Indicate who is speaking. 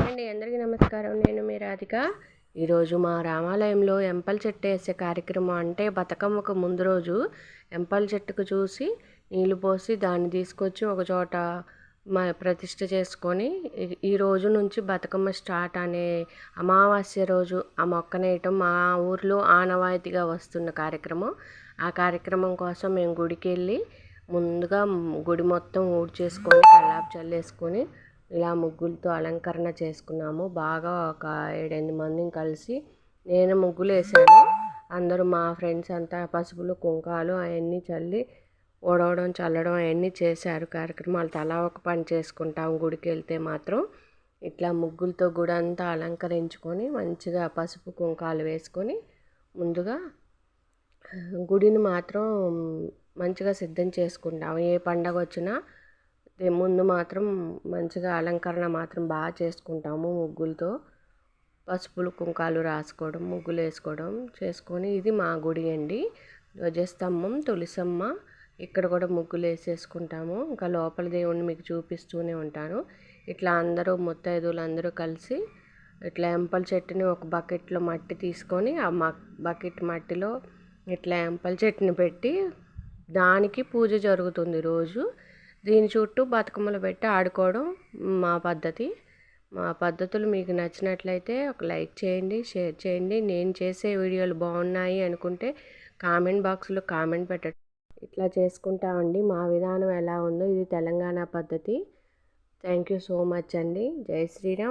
Speaker 1: అండి అందరికీ నమస్కారం. నేను మీ రాధిక. ఈరోజు మా రామాలయంలో ఎంపల్ చెట్టు వేసే కార్యక్రమం అంటే బతుకమ్మకు ముందు రోజు ఎంపల్ చెట్టుకు చూసి నీళ్ళు పోసి దాన్ని తీసుకొచ్చి ఒక చోట మా ప్రతిష్ఠ చేసుకొని ఈ- ఈ రోజు నుంచి బతుకమ్మ స్టార్ట్ అనే అమావాస్య రోజు ఆ మొక్కనేయటం మా ఊర్లో ఆనవాయితీగా వస్తున్న కార్యక్రమం. ఆ కార్యక్రమం కోసం మేము గుడికి వెళ్ళి ముందుగా గుడి మొత్తం ఊడ్చేసుకొని కల్లాపు చల్లేసుకొని ఇలా ముగ్గులతో అలంకరణ చేసుకున్నాము. బాగా ఒక ఏడెనిమిది మందిని కలిసి నేను ముగ్గులు వేసాను. అందరూ మా ఫ్రెండ్స్ అంతా పసుపులు కుంకాలు అవన్నీ చల్లి ఓడవడం చల్లడం అవన్నీ చేశారు. కార్యక్రమాలు తలా ఒక పని చేసుకుంటాం. గుడికి వెళ్తే మాత్రం ఇట్లా ముగ్గులతో గుడి అంతా అలంకరించుకొని మంచిగా పసుపు కుంకాలు వేసుకొని ముందుగా గుడిని మాత్రం మంచిగా సిద్ధం చేసుకుంటాం ఏ పండగ వచ్చినా ముందు మాత్రం మంచిగా అలంకరణ మాత్రం బాగా చేసుకుంటాము ముగ్గులతో. పసుపులు కుంకాలు రాసుకోవడం ముగ్గులు వేసుకోవడం చేసుకొని ఇది మా గుడి అండి. ధ్వజస్తంభం తులసమ్మ. ఇక్కడ కూడా ముగ్గులు వేసేసుకుంటాము. ఇంకా లోపల దేవుణ్ణి మీకు చూపిస్తూనే ఉంటాను. ఇట్లా అందరూ ముత్తైదువులు అందరూ కలిసి ఇట్లా ఎంపల చెట్టుని ఒక బకెట్లో మట్టి తీసుకొని ఆ మ బకెట్ మట్టిలో ఇట్లా ఎంపల చెట్టుని పెట్టి దానికి పూజ జరుగుతుంది రోజు. దీని చుట్టూ బతుకమ్మలు పెట్టి ఆడుకోవడం మా పద్ధతి. మా పద్ధతులు మీకు నచ్చినట్లయితే ఒక లైక్ చేయండి షేర్ చేయండి. నేను చేసే వీడియోలు బాగున్నాయి అనుకుంటే కామెంట్ బాక్స్లో కామెంట్ పెట్టండి. ఇట్లా చేసుకుంటామండి మా విధానం ఎలా ఉందో ఇది తెలంగాణ పద్ధతి. థ్యాంక్ యూ సో మచ్ అండి. జై శ్రీరామ్.